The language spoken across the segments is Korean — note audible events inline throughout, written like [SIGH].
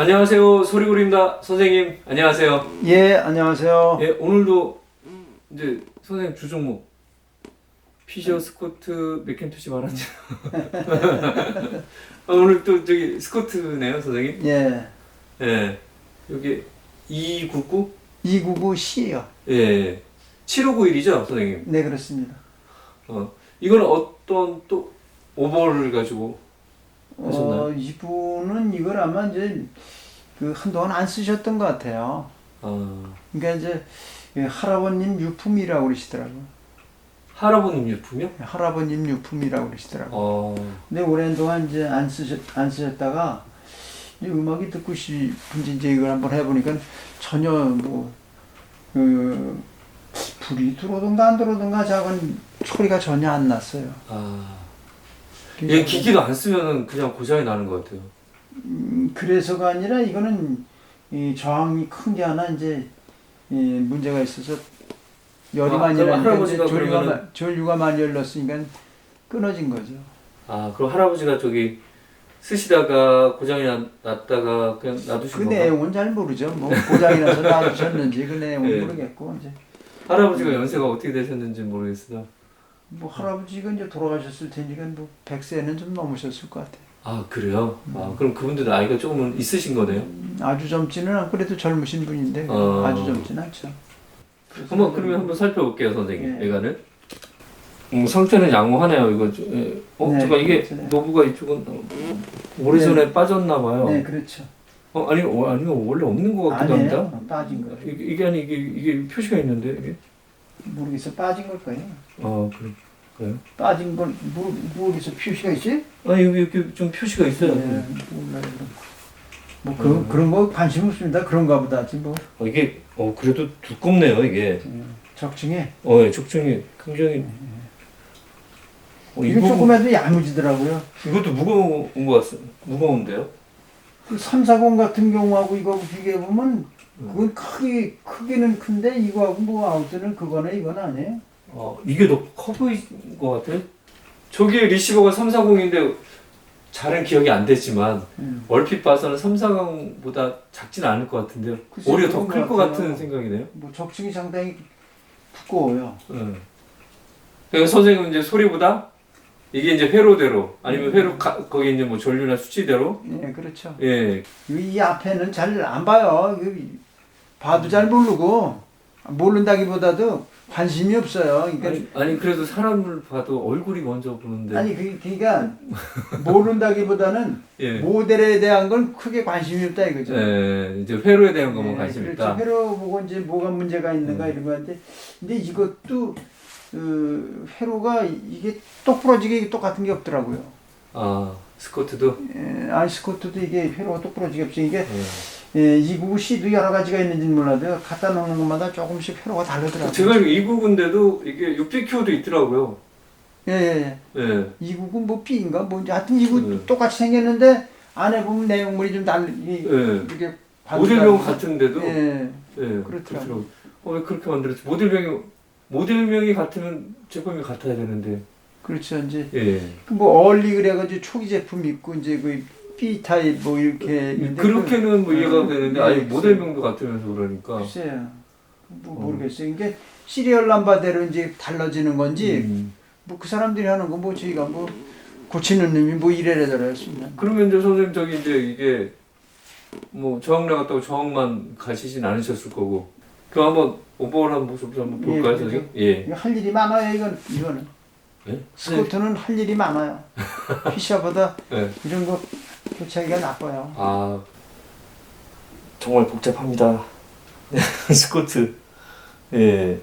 안녕하세요. 소리구리입니다. 선생님 안녕하세요. 예, 안녕하세요. 예 오늘도 이제 선생님 주 종목. 피셔 스쿼트 맥켄토시 말하지. [LAUGHS] 아, 오늘 또 저기 스쿼트네요 선생님. 예, 예. 여기 299 299C요. 예 7591이죠 선생님? 네, 그렇습니다. 어 이거는 어떤 또 오버를 가지고 하셨나요? 어, 이분은 이걸 아마 이제 그 한동안 안 쓰셨던 것 같아요. 아 그러니까 이제 예, 할아버님 유품이라고 그러시더라고요. 할아버님 유품이요? 할아버님 유품이라고 그러시더라고요. 어 근데 오랜 동안 이제 안 쓰셨 안 쓰셨다가 이 음악이 듣고 싶은지 이제 이걸 한번 해보니까 전혀 뭐 그 불이 들어오든가 안 들어오든가 작은 소리가 전혀 안 났어요. 아. 얘 기기도 안 쓰면은 그냥 고장이 나는 것 같아요. 음, 그래서가 아니라 이거는 이 저항이 큰 게 하나 이제 이 문제가 있어서 열이 아, 많이 그럼 나니까 할아버지가 전류가, 그러면은- 마- 전류가 많이 열렸으니까 끊어진 거죠. 아, 그럼 할아버지가 저기 쓰시다가 고장이 나, 났다가 그냥 놔두신 그 건가? 내용은 잘 모르죠. 뭐 고장이 나서 놔두셨는지 그 내용은 네. 모르겠고 이제 할아버지가 연세가 어떻게 되셨는지 모르겠어요. 뭐 할아버지가 이제 돌아가셨을 테니까 뭐 100세는 좀 넘으셨을 것 같아요. 아, 그래요? 음. 아, 그럼 그분들 나이가 조금은 있으신 거네요? 아주 젊지는 않고 그래도 젊으신 분인데 어. 아주 젊지는 않죠. 그래서 한번 그러면 한번 살펴볼게요, 선생님. 네. 얘가는. 음, 상태는 양호하네요. 이거 좀, 예. 어, 네, 잠깐 이게 그렇죠. 노브가 이쪽은 어, 오래전에 빠졌나 봐요. 네, 그렇죠. 어, 아니, 어, 아니요 원래 없는 것 같기도 합니다. 아니에요. 빠진 거예요. 이게, 이게 아니 이게 이게 표시가 있는데 이게. 모르겠어. 빠진 걸 거예요. 아, 그래. 그래요? 빠진 걸 모르, 모르겠어. 표시가 있지? 아 여기 이렇게 좀 표시가 있어요. 네, 몰라요. 뭐 그런 그런 거 관심 없습니다. 그런가 보다 뭐 어, 이게 어 그래도 두껍네요 이게. 음, 적중에 어 예, 족정이 굉장히. 어, 이 이거 부분 조금 해도 야무지더라고요. 이것도 무거운 것 같습. 무거운데요? 그 340 같은 경우하고 이거 비교해 보면 그건 크기 크기는 큰데 이거하고 뭐 아웃은 그거는 이건 아니에요. 어 이게 더 커 보인 것 같아요. 저기 리시버가 340인데 잘은 기억이 안 되지만 음. 얼핏 봐서는 340보다 작진 않을 것 같은데요. 글쎄요, 오히려 더 그런 클 것 것 같아요. 같은 생각이네요. 뭐 적중이 상당히 두꺼워요. 응. 그러니까 선생님은 이제 소리보다 이게 이제 회로대로 아니면 회로 가, 거기 이제 뭐 전류나 수치대로 예, 그렇죠. 예 이 앞에는 잘 안 봐요. 봐도 잘 모르고 모른다기보다도 관심이 없어요. 그러니까 아니, 아니 그래도 사람을 봐도 얼굴이 먼저 보는데 아니 그 그러니까 모른다기보다는 [LAUGHS] 예. 모델에 대한 건 크게 관심이 없다 이거죠. 예, 이제 회로에 대한 것만 예, 관심 그렇죠. 있다. 회로 보고 이제 뭐가 문제가 있는가 음. 이런 거한데 근데 이것도 그 회로가 이게 똑부러지게 똑같은 게 없더라고요. 아 스코트도 예, 아이스코트도 이게 회로가 똑부러지게 없지 이게 예. 예, 이구구 C도 여러 가지가 있는지는 몰라도 갖다 놓는 것마다 조금씩 회로가 다르더라고요. 제가 알기로 이 부분인데도 이게 6PQ도 있더라고요. 예, 예, 예. 예. 이구구 뭐 B인가 뭔지 하여튼 이구 네. 똑같이 생겼는데 안에 보면 내용물이 좀 달리 이- 예. 이렇게 모델명 반죽하면서- 같은데도 예. 예, 그렇더라고요. 어, 왜 그렇게 만들었지? 모델명이 모델명이 같으면 제품이 같아야 되는데. 그렇죠. 이제 예. 그뭐 얼리 그래가지고 초기 제품 있고 이제 그 B 타입 뭐 이렇게 있는데 그렇게는 뭐 그- 이해가 음, 되는데 네, 글쎄요. 모델명도 같으면서 그러니까. 글쎄요. 뭐 어. 모르겠어요. 이게 시리얼 넘버대로 이제 달라지는 건지 음. 뭐 그 사람들이 하는 거 뭐 저희가 뭐 고치는 놈이 뭐 이래저래 할수있나 그러면 이제 선생님 저기 이제 이게 뭐 저항 나갔다고 저항만 가시진 않으셨을 거고. 그 한번 오버한 모습 좀 한번 볼까요, 예, 선생님? 예. 이거 할 일이 많아요. 이건 이거는 예? 스코트는 할 일이 많아요. [LAUGHS] 피셔보다 예. 이런 거 교체하기가 나빠요. 아 정말 복잡합니다. [LAUGHS] 네, 스코트. 예.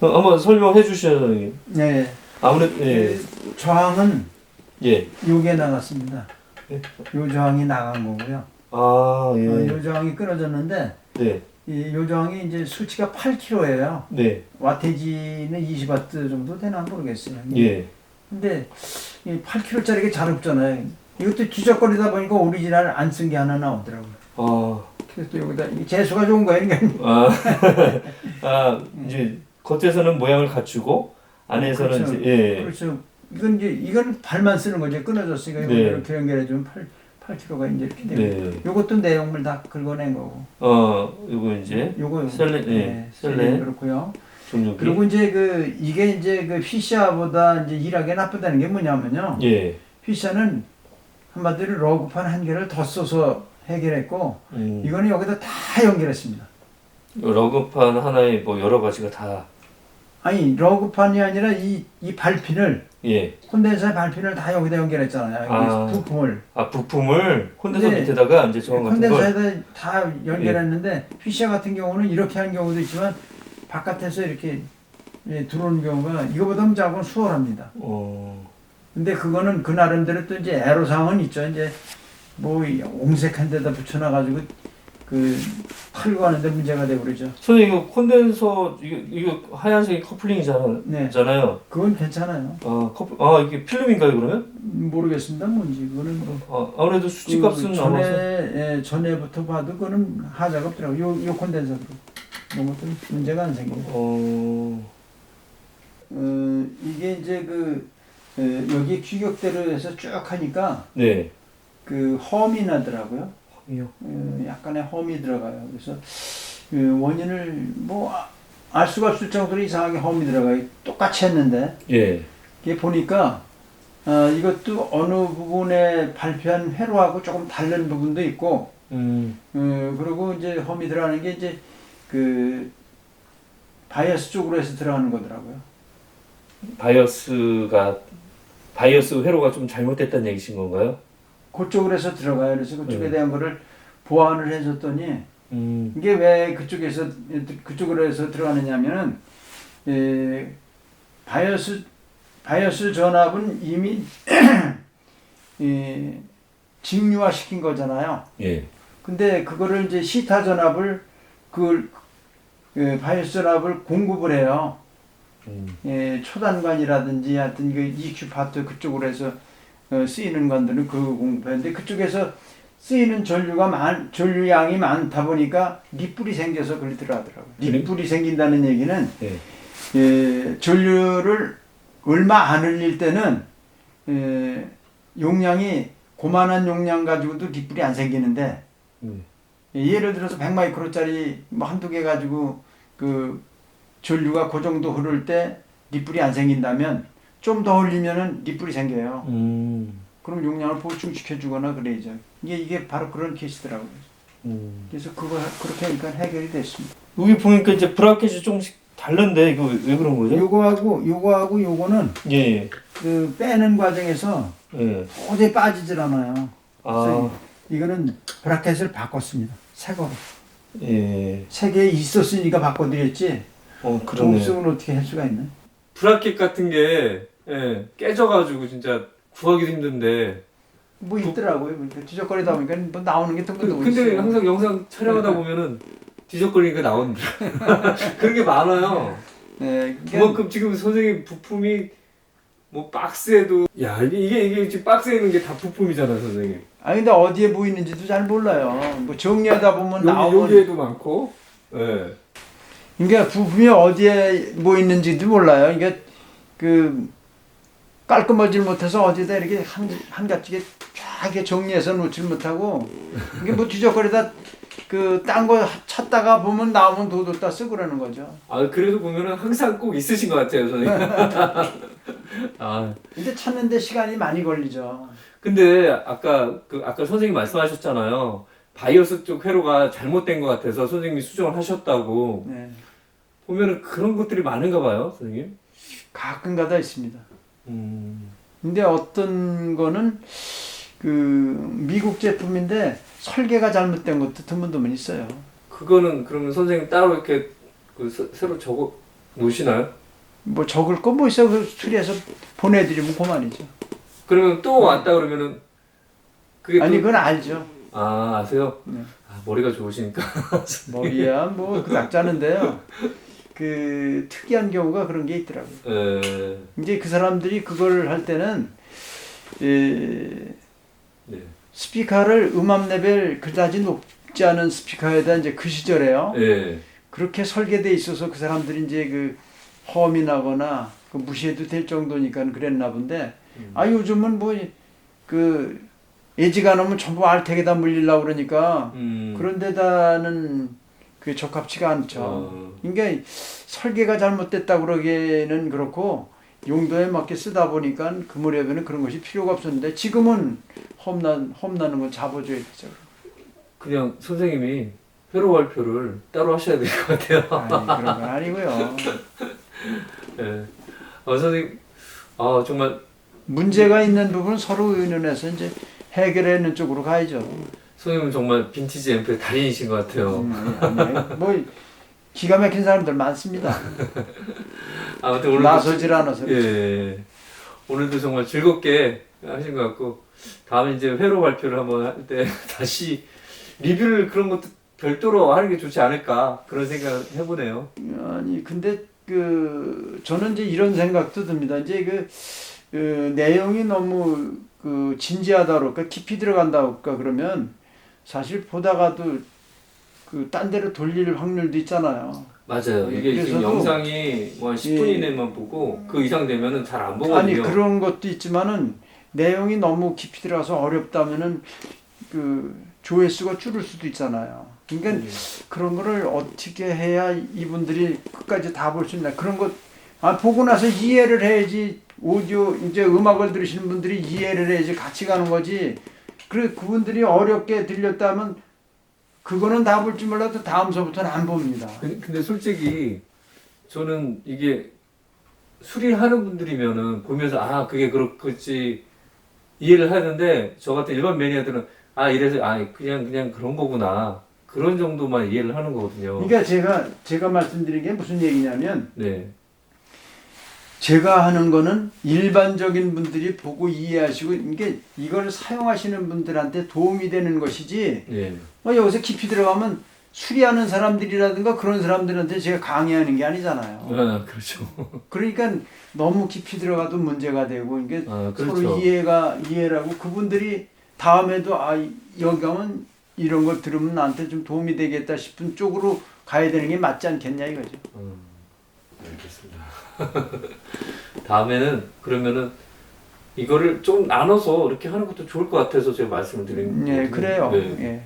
어, 한번 설명해 주시죠, 선생님. 네. 아무래도 예. 그 저항은 예. 요게 나갔습니다. 예. 요 저항이 나간 거고요. 아, 예. 어, 요 저항이 끊어졌는데 네. 이 요저항이 이제 수치가 8kg예요. 네. 와테지는 20와트 정도 되나 모르겠어요. 예. 근데 이 8kg짜리가 잘 없잖아요. 이것도 뒤적거리다 보니까 오리지널 안 쓴 게 하나 나오더라고요. 아. 그래서 또 여기다 이게 재수가 좋은 거예요. 그러니까 아. 아, 이제 겉에서는 모양을 갖추고 안에서는 그렇죠. 이제 예. 그렇죠. 이건 이제 이건 발만 쓰는 거죠. 끊어졌으니까 이거 네. 이렇게 연결해 주면 8 8kg가 이제 이렇게 되고. 네. 요것도 내용물 다 긁어낸 거고. 어, 이거 이제 요거 셀레, 네, 셀레. 그렇고요. 종류기. 그리고 이제 그 이게 이제 그 피샤보다 이제 일하기 나쁘다는 게 뭐냐면요. 예. 피샤는 한마디로 러그판 한 개를 더 써서 해결했고 음. 이거는 여기다 다 연결했습니다. 러그판 하나에 뭐 여러 가지가 다 아니 러그판이 아니라 이, 이 발핀을 예. 콘덴서 발핀을 다 여기다 연결했잖아요. 여기 아. 부품을 아 부품을 콘덴서 네. 밑에다가 이제 저거 같은 걸 콘덴서에다 다 연결했는데 피샤 같은 경우는 이렇게 하는 경우도 있지만 바깥에서 이렇게 예, 들어오는 경우가 이거보다 작은 수월합니다. 어. 근데 그거는 그 나름대로 또 이제 애로사항은 있죠. 이제 뭐이 옹색한 데다 붙여놔가지고 그 털고 하는데 문제가 되고 그러죠. 선생님 이거 콘덴서 이거 이거 하얀색이 커플링이잖아요. 네, 잖아요. 그건 괜찮아요. 아 커플 아 이게 필름인가요 그러면? 모르겠습니다. 뭔지 그거는 뭐. 아 아무래도 수지값은 그. 전에 예, 전에부터 봐도 그거는 하자가 없더라고. 요, 요 콘덴서도 이런 것도 문제가 안 생겨요. 어. 어, 이게 이제 그 어, 여기 규격대로 해서 쭉 하니까 네. 그 험이 나더라고요. 이요. 어, 약간의 험이 들어가요. 그래서 그 원인을 뭐 알 수가 없을 정도로 이상하게 험이 들어가요. 똑같이 했는데 예. 이게 보니까 어, 이것도 어느 부분에 발표한 회로하고 조금 다른 부분도 있고 음. 어, 그리고 이제 험이 들어가는 게 이제 그 바이어스 쪽으로 해서 들어가는 거더라고요. 바이어스가 바이어스 회로가 좀 잘못됐다는 얘기신 건가요? 그쪽으로 해서 들어가요. 그래서 그쪽에 네. 대한 거를 보완을 해줬더니 음. 이게 왜 그쪽에서 그쪽으로 해서 들어가느냐면은 에, 바이오스 바이오스 전압은 이미 [CLEARS THROAT] 이, 직류화 시킨 거잖아요. 예. 근데 그거를 이제 시타 전압을 그걸 그 바이오스 전압을 공급을 해요. 음. 예, 초단관이라든지 하여튼 그 EQ 파트 그쪽으로 해서 어, 쓰이는 건들은 그 공부했는데 그쪽에서 쓰이는 전류가 많, 전류량이 많다 보니까 밑불이 생겨서 그리 들어가더라고요. 그래? 밑불이 생긴다는 얘기는 예. 예, 전류를 얼마 안 흘릴 때는 예, 용량이 고만한 용량 가지고도 밑불이 안 생기는데 음. 예, 예를 들어서 100마이크로짜리 뭐 한두 개 가지고 그 전류가 그 정도 흐를 때 밑불이 안 생긴다면 좀 더 흘리면은 밑불이 생겨요. 음. 그럼 용량을 보충시켜 주거나 그래야죠. 이게 이게 바로 그런 케이스더라고요. 음. 그래서 그거 그렇게 하니까 해결이 됐습니다. 여기 보니까 이제 브라켓이 조금씩 다른데 이거 왜, 왜 그런 거죠? 요거하고 요거하고 요거는 예. 예. 그 빼는 과정에서 예. 도저히 빠지질 않아요. 아. 이거는 브라켓을 바꿨습니다. 새 거로. 예. 세 개 있었으니까 바꿔드렸지. 어 그러네. 없으면 어떻게 할 수가 있나? 브라켓 같은 게 예, 깨져가지고 진짜 구하기도 힘든데. 뭐 있더라고요. 그러니까 뒤적거리다 보니까 뭐 나오는 게 그, 텅텅 근데 항상 영상 촬영하다 보면은 뒤적거리니까 나온다. [LAUGHS] 그런 게 많아요. 네, 그러니까 그만큼 지금 선생님 부품이 뭐 박스에도 야 이게 이게, 이게 지금 박스에 있는 게 다 부품이잖아 선생님. 아니 근데 어디에 뭐 있는지도 잘 몰라요. 뭐 정리하다 보면 여기 나오면 여기에도 많고. 예. 그러니까 부품이 어디에 뭐 있는지도 몰라요. 그러니까 그 깔끔하지 못해서 어디다 이렇게 한 한가지게 쫙 이렇게 정리해서 놓질 못하고 이게 뭐 뒤적거리다 그 딴 거 찾다가 보면 나오면 도둑다 쓰고 그러는 거죠. 아 그래도 보면은 항상 꼭 있으신 것 같아요 선생님. [LAUGHS] [LAUGHS] 아 근데 찾는데 시간이 많이 걸리죠. 근데 아까 그 아까 선생님 말씀하셨잖아요. 바이오스 쪽 회로가 잘못된 것 같아서 선생님이 수정을 하셨다고 네. 보면은 그런 것들이 많은가 봐요 선생님. 가끔가다 있습니다. 음. 근데 어떤 거는 그 미국 제품인데 설계가 잘못된 것도 드문드문 있어요. 그거는 그러면 선생님 따로 이렇게 그 새- 새로 적어 놓으시나요? 뭐 적을 거뭐 있어 그 수리해서 보내드리면 그만이죠. 그러면 또 왔다 그러면은 그게 아니 또- 그건 알죠. 아 아세요? 네. 아, 머리가 좋으시니까. [LAUGHS] 머리야 뭐 그닥 짜는데요. 그 특이한 경우가 그런 게 있더라고요. 에, 이제 그 사람들이 그걸 할 때는 에, 네. 스피커를 음압 레벨 그다지 높지 않은 스피커에다 이제 그 시절에요. 예. 그렇게 설계돼 있어서 그 사람들이 이제 그 험이 나거나 그 무시해도 될 정도니까 그랬나 본데 음. 아 요즘은 뭐그 애지가 않으면 전부 알택에다 물리려고 그러니까 음. 그런 데다는 그 적합치가 않죠. 어. 그러니까 설계가 잘못됐다 그러기에는 그렇고 용도에 맞게 쓰다 보니까 그 무렵에는 그런 것이 필요가 없었는데 지금은 험난 험나는 건 잡아줘야 되죠. 그냥 선생님이 회로 발표를 따로 하셔야 될 것 같아요. 아니, 그런 건 아니고요. [LAUGHS] 예. 어, 선생님, 아 정말 문제가 있는 부분 서로 의논해서 이제 해결하는 쪽으로 가야죠. 선생님은 정말 빈티지 앰프의 달인이신 것 같아요. 음, 아니, 뭐 기가 막힌 사람들 많습니다. [LAUGHS] 아무튼 오늘도 나서질 않아서. 예, 예. 오늘도 정말 즐겁게 하신 것 같고 다음에 이제 회로 발표를 한번 할 때 [LAUGHS] 다시 리뷰를 그런 것도 별도로 하는 게 좋지 않을까 그런 생각을 해보네요. 아니 근데 그 저는 이제 이런 생각도 듭니다. 이제 그, 그 내용이 너무 그 진지하다 그럴까 깊이 들어간다 그럴까 그러면 사실 보다가도 그 딴 데로 돌릴 확률도 있잖아요. 맞아요. 예, 이게 지금 영상이 뭐한 10분 예. 이내만 보고 그 이상 되면은 잘 안 보거든요. 아니 그런 것도 있지만은 내용이 너무 깊이 들어가서 어렵다면은 그 조회수가 줄을 수도 있잖아요. 그러니까 예. 그런 거를 어떻게 해야 이분들이 끝까지 다 볼 수 있나 그런 것 아, 보고 나서 이해를 해야지 오디오 이제 음악을 들으시는 분들이 이해를 해야지 같이 가는 거지 그래 그분들이 어렵게 들렸다면 그거는 다볼줄 몰라도 다음 서부터는 안 봅니다. 근- 근데 솔직히 저는 이게 수리하는 분들이면은 보면서 아 그게 그렇겠지 이해를 하는데 저 같은 일반 매니아들은 아 이래서 아 그냥 그냥 그런 거구나 그런 정도만 이해를 하는 거거든요. 그러니까 제가 제가 말씀드린 게 무슨 얘기냐면 네. 제가 하는 거는 일반적인 분들이 보고 이해하시고 이게 이걸 사용하시는 분들한테 도움이 되는 것이지 네. 뭐 여기서 깊이 들어가면 수리하는 사람들이라든가 그런 사람들한테 제가 강의하는 게 아니잖아요. 아 그렇죠. [LAUGHS] 그러니까 너무 깊이 들어가도 문제가 되고 이게 아 서로 그렇죠. 이해가 이해라고 그분들이 다음에도 아 여기 가면 이런 걸 들으면 나한테 좀 도움이 되겠다 싶은 쪽으로 가야 되는 게 맞지 않겠냐 이거죠. 음, 알겠습니다. [LAUGHS] 다음에는 그러면은 이거를 좀 나눠서 이렇게 하는 것도 좋을 것 같아서 제가 말씀을 드린 예, 거거든요. 그래요. 네. 예.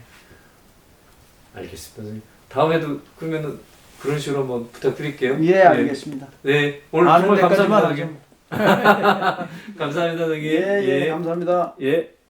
알겠습니다. 선생님. 다음에도 그러면은 그런 식으로 한번 부탁드릴게요. 예, 알겠습니다. 네, 오늘 정말 감사합니다. [LAUGHS] 감사합니다, 선생님. 예, 예, 감사합니다. 예.